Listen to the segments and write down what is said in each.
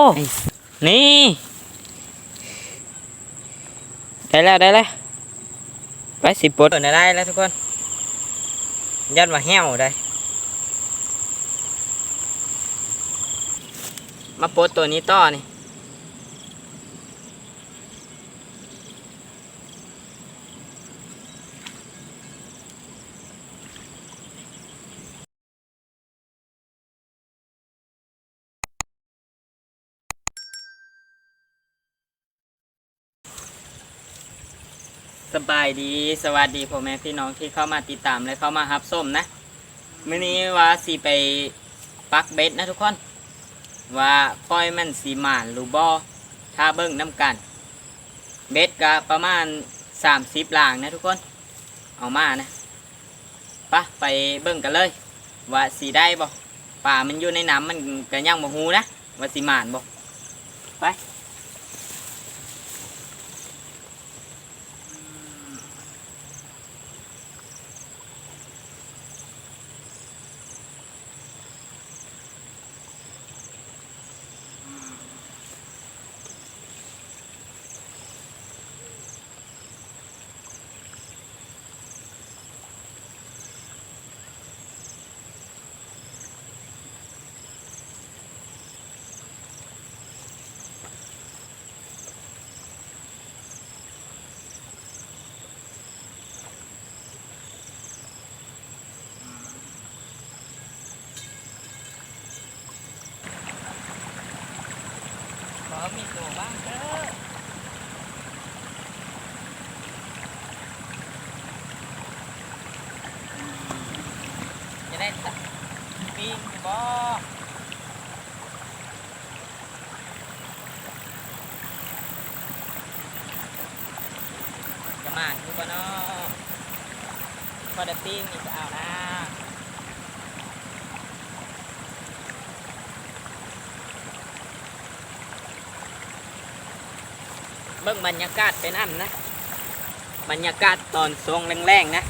โอ้นี่ ได้แล้วได้แล้วไปสิปลดได้แล้วทุกคนยัดมาแห้วได้มาปลดตัวนี้ต่อนี่ สบายดีสวัสดีพ่อแม่พี่น้องที่เข้ามาติดตามและเข้ามารับส้มนะมื้อนี้ว่าสิไปปักเบ็ดนะทุกคน ว่าปล่อยมันสีหมานหรือบ่ถ้าเบิ่งน้ำกัน เบ็ดก็ประมาณ30ลางนะทุกคน เอามานะปะไปเบิ่งกันเลย ว่าสีได้บ่ป่ามันอยู่ในน้ำมันก็ยังบ่ฮู้นะว่าสีหมานบ่ไป ขอมีตัวบ้างเถอะจะได้ตัดปีนบ่จะมาคือบ่เนาะพอได้ปิ้งนี่จะเอานะเบิ่งบรรยากาศเป็นอันนะ บรรยากาศตอนทรงแรงๆนะ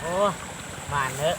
โอ้มานเถอะ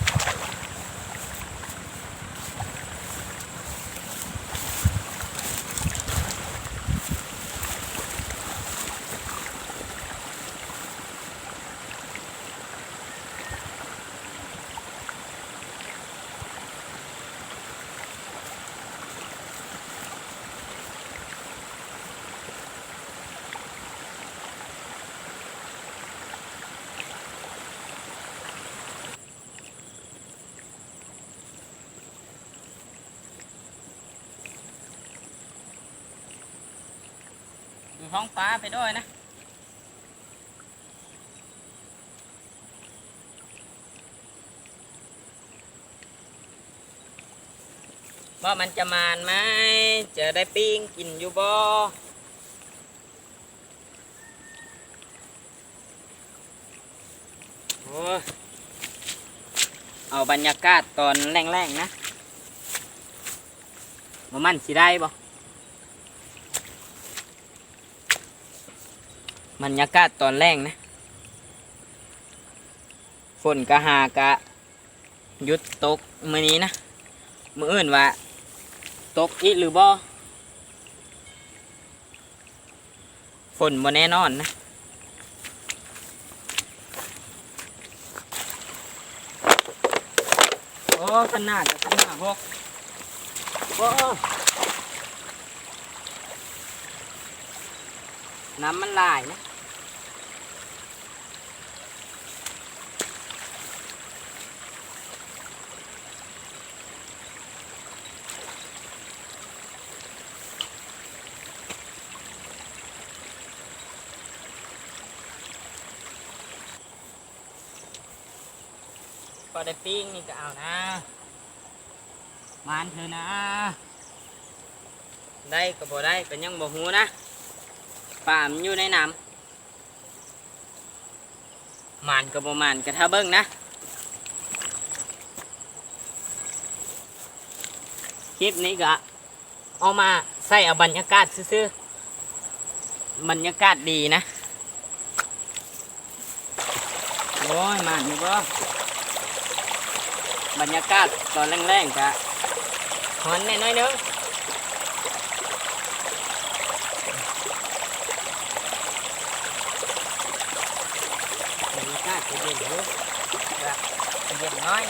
ท้องฟ้าไปด้วยนะว่ามันจะมานไหมจะได้ปิ้งกินอยู่บ่เอาบรรยากาศตอนแรงๆนะว่ามันสิได้บ่ บรรยากาศตอนแรกนะ ฝนกะหากะหยุดตกมือนี้นะ มืออื่นว่า ตกอีกหรือบ่ฝนบ่แน่นอนนะโอ้ขนาดขนาดพวกโอ้น้ำมันลายนะ พอได้ปิ้งนี่ก็เอานะมานเธอนะ ได้ก็บ่ได้ก็ยังบ่ฮู้นะป่ามนอยู่ในน้ำมานก็บ่มานก็ถ้าเบิ่งนะคลิปนี้ก็เอามาใส่เอาบรรยากาศซื่อๆบรรยากาศดีนะ โอ้ย มานอยู่บ่ บรรยากาศตอนแรงๆจะฮอนแน่น้อยนึงรรยากาศจะเย็นอยู่จะเย็นน้อย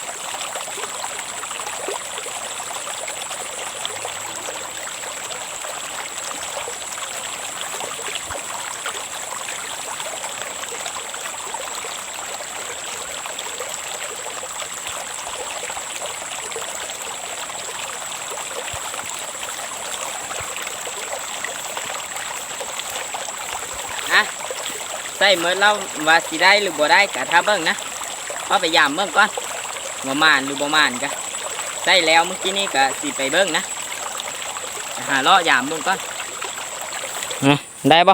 นะใส่เมื่อเราว่าสิได้หรือบ่ได้กะถ้าเบิ่งนะเอาไปยามเบิ่งก่อนว่ามานหรือบ่มานกะใส่แล้วเมื่อกี้นี้กะสิไปเบิ่งนะหาลาะยามเบิ่งก่อนนะได้บ่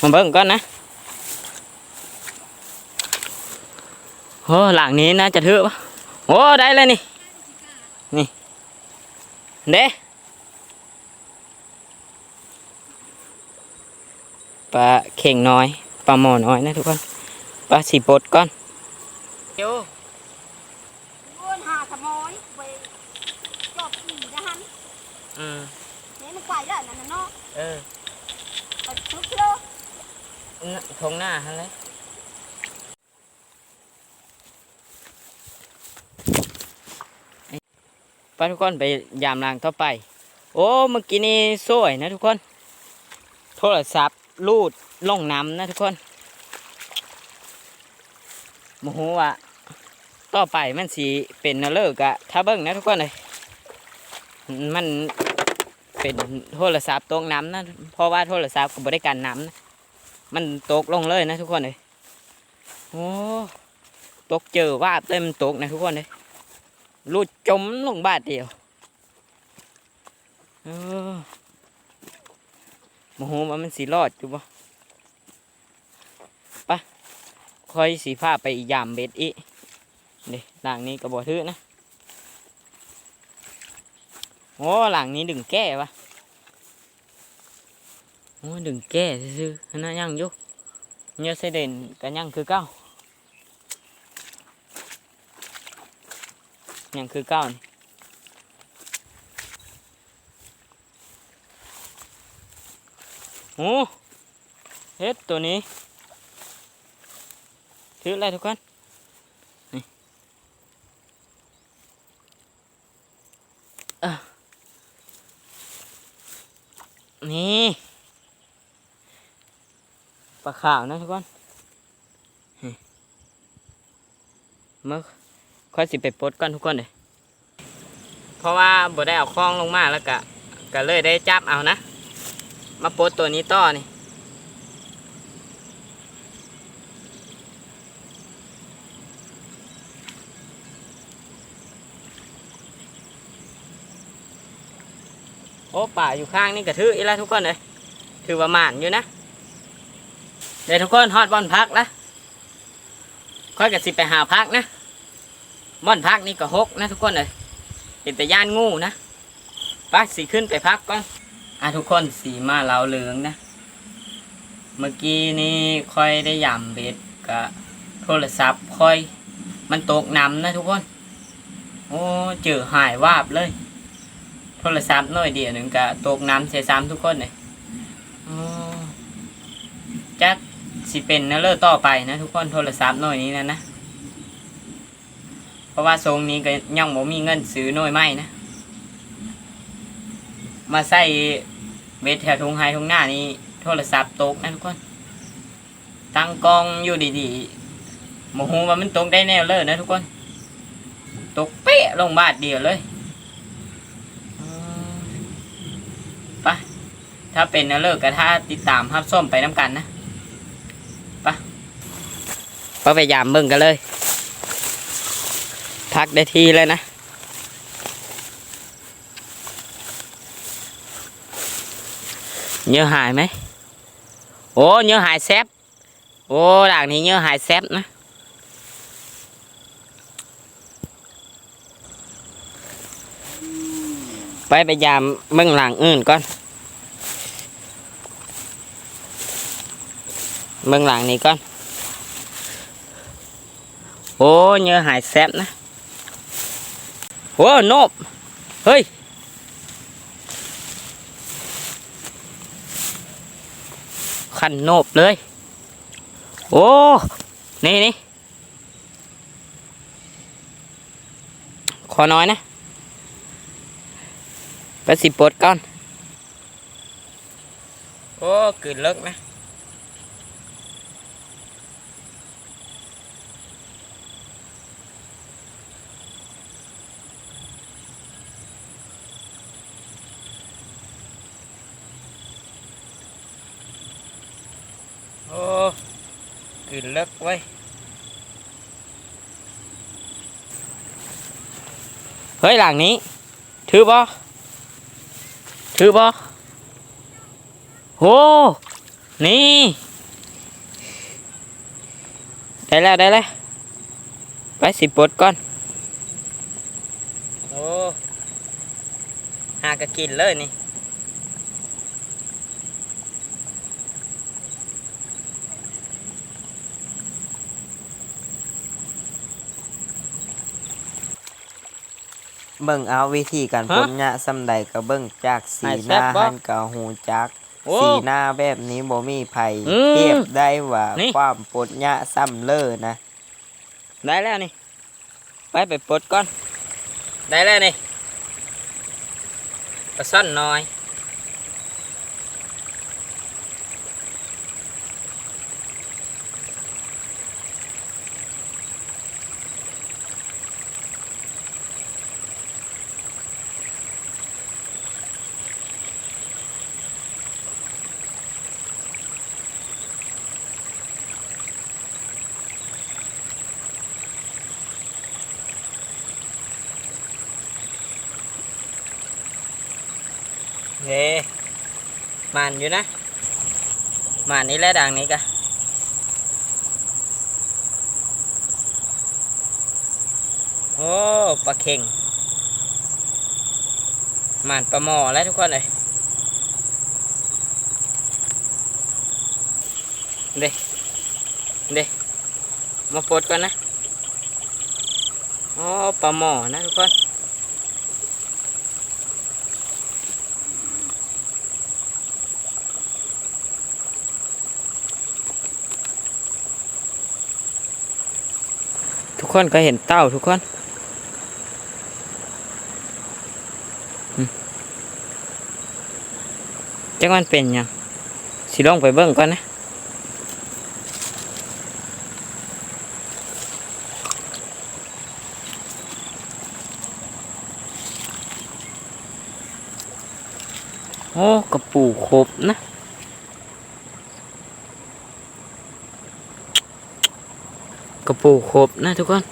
มาเบิ่งก่อนนะโอ้หลังนี้น่าจะถือปะโอ้ได้เลยนี่นี่เด้ปลาเข่งน้อย ปลาหมอน้อยนะทุกคนปลาสีปดก่อนเดี๋ยวโอนหาสมอยไปจอบอีนะฮันอืมเนี่ยมันไกลแล้วนั่นน่ะเนาะเออไปทุกโลน่ะทงหน้าฮันเลยไปทุกคนไปยามรางต่อไป โอ้เมื่อกี้นี่สวยนะทุกคน โทรศัพท์รูด ล่องน้ำนะทุกคนโมโหว่าต่อไปมันสีเป็นนเลิกอะถ้าเบิ้งนะทุกคนเลยมันเป็นโทรศัพท์ตกน้ำนะเพราะว่าโทรศัพท์กับบริการน้ำนะมันตกลงเลยนะทุกคนเลยโอ้ตกเจอว่าเต็มตกนะทุกคนเลยรูดจมลงบาทเดียวเออโมโหว่ามันสีรอดอยู่ปะไปะ คอยสีผ้าไปยามเบ็ดอีเดี๋ยวหลังนี้ก็บ่ถือนะ โอ้หลังนี้ดึงแก้ปะโอ้ดึงแก้ซื่อๆอันนั่นยังอยู่เนื้อเสด่นกันยังคือเก้ายังคือเก้านี่โอ้เฮ็ดตัวนี้ ถืออะไรทุกคนนี่นี่ปลาขาวนะทุกคนเมื่อค่อยสิไปปลดก่อนทุกคนเลยเพราะว่าบ่ได้เอาคล้องลงมาแล้วก็ก็เลยได้จับเอานะ มาปลดตัวนี้ต่อนี่ อ้ป่าอยู่ข้างนี่กระทืออีแล้วทุกคนเลยถือว่าหมานอยู่นะเดี๋ยวทุกคนฮอดบอนพักละค่อยกระสิไปหาพักนะบอนพักนี่ก็หกนะทุกคนเลยเป็นแต่ย่านงูนะไปสีขึ้นไปพักก่อนอะทุกคนสีมาเหลาเหลืองนะ เมื่อกี้นี่ค่อยได้ยำเบ็ดกับโทรศัพท์ค่อย มันตกน้ำนะทุกคน โอ้เจอหายวาบเลย รศัพท์น่อยเดียวหนึ่งก็ตกน้ำเสียซ้ำทุกคนเลยอ๋อจะสิเป็นนะเลิศต่อไปนะทุกคนโทรศัพท์น่อยนี้นะนะ เพราะว่าทรงนี้ก็ยังบ่มีเงินซื้อน่อยไม่นะ มาใส่เบ็ดแถวทงไฮทงหน้านี่โทรศัพท์ตกนะทุกคน ตั้งกล้องอยู่ดีๆโมโหว่ามันตกได้แนวเลยนะทุกคน ตกเป๊ะลงบาทเดียวเลย ไป ถ้าเป็นนะเลิกก็ถ้าติดตามฮับส้มไปน้ำกันนะไปไปไปยามเบิ่งกันเลย พักได้ทีเลยนะเนื้อหายไหมโอ้เนื้อหายแซบโอ้หลังนี้เนื้อหายแซบนะไปไปยามเบื้องหลังอื่นก่อน เบื้องหลังนี้ก่อน โอ้เนื้อหายแซบนะ โอ้โนบ เฮ้ย ขันโนบเลย โอ้ นี่นี่ขอน้อยนะไปสิปดก่อน โอ้กลืนเลิกนะ กลืนเลิกไว้เฮ้ยหลังนี้ ถือบ่ถือบ่โหนี่ ได้แล้วได้แล้วไปสิปดก่อน โอ้หากะกินเลยนี่ เบิ่งเอาวิธีการฮะพ่นหญ้าซำใดก็เบิ่งจากสีให้หแซ่บน้าบ่หันก็หูจัก โอ้สีหน้าแบบนี้บ่มีไผอืมเทียบได้ว่านี่ ความปดหญ้าซ้ำเลอนะ ได้แล้วนี่ ไปไปปลดก่อน ได้แล้วนี่ปลาซ่อนน้อย เฮ้มันอยู่นะมันนี้และดังนี้กะโอ้ปลาเข่งมันปลาหมอแล้วทุกคนเลยเด้เด้มาปลดก่อนนะโอ้ปลาหมอนะทุกคน กคนก็เห็นเต้าทุกคนจักมันเป็นยังสิลองไปเบิ่งก่อนนะโอ้กระปูครบนะ กระปูครบนะทุกคน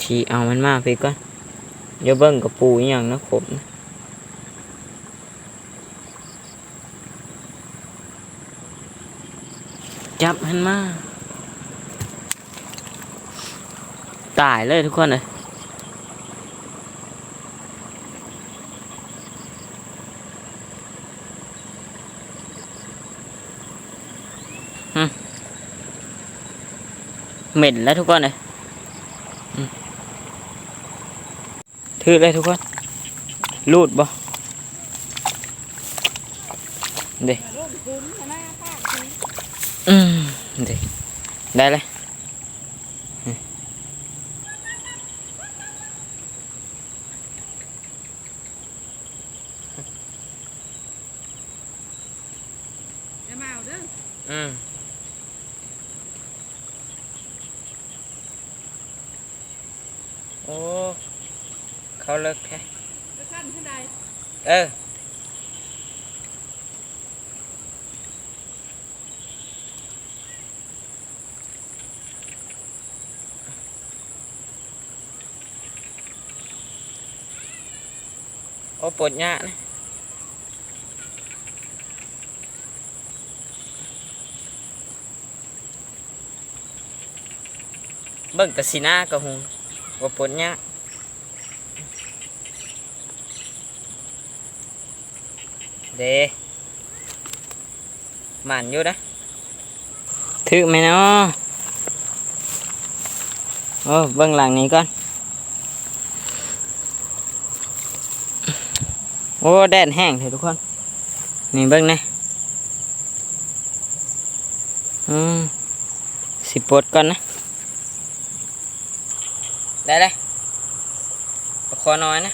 ฉีเอามันมาไปก่อนเดี๋ยวเบิ้งกระปูอย่างนะครบนะจับมันมา ตายเลยทุกคนเลย เหม็นแล้วทุกคนเลยอืมถือเลยทุกคนรูดบ่เด็ลูกอืมเด็ได้เลยอืม จะมาเอาเด้อ อืมโอ้ เขาเลิกแค่ จะขั้นขึ้นใด เออ โอ้ปวดหน้านะเบิ่งแต่สีหน้าก็หงว่าปวดหน้าเดหมันอยู่นะถือไหมเนาะโอ้เบื้องหลังนี้ก่อน โอ้แดดแห้งเถอะทุกคน นี่เบิ้งนะอืมสิปวดก่อนนะ ได้เลยขอน้อยนะ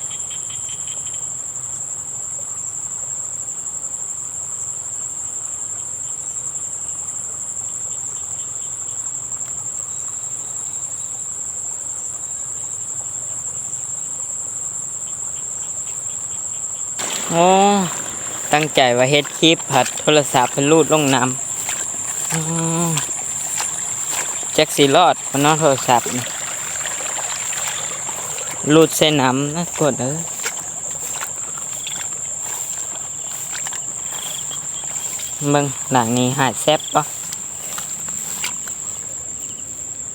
โอ้ตั้งใจว่าเฮ็ดคลิปผัดโทรศัพท์เป็นรูดลงน้ำอ๋อแจ็คสีรอดบนน้องโทรศัพท์รูดเส้นน้ำนะกดเออเบิ่งหลังนี้หายแซบปะ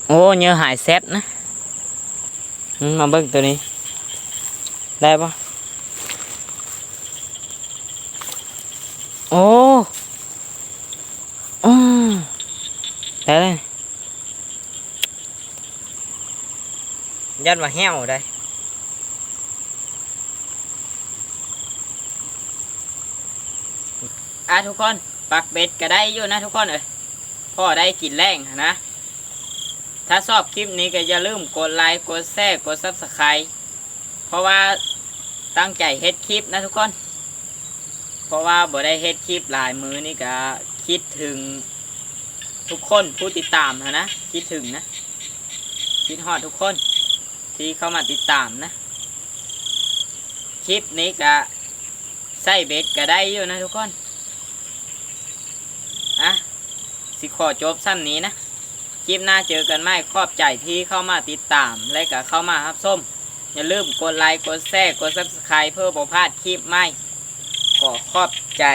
โอ้เนื้อหายแซบนะมมาเบิ่งตัวนี้ ได้ปะ โอ้อืม ได้เลยยันมาแห้วได้อะทุกคนปักเบ็ดก็ได้อยู่นะทุกคนเอ้ยพ่อได้กินแรงนะ ถ้าชอบคลิปนี้ก็อย่าลืมกดไลค์กดแชร์กดซับสไครต์เพราะว่าตั้งใจเฮ็ดคลิปนะทุกคน เพราะว่าบ่ได้เฮ็ดคลิปหลายมือนี่ก็คิดถึง ทุกคนผู้ติดตามหั้นะคิดถึงนะคิดฮอดทุกคน ที่เข้ามาติดตามนะ คลิปนี้ก็ใส่เบ็ดก็ได้อยู่นะทุกคนอะสิขอจบซ้ำนี้นะคลิปหน้าเจอกันไหมขอบใจที่เข้ามาติดตาม และก็เข้ามาครับส้ม อย่าลืมกดไลค์กดแชร์กด subscribe เพื่อบ่พลาดคลิปใหม่ขอขอบใจ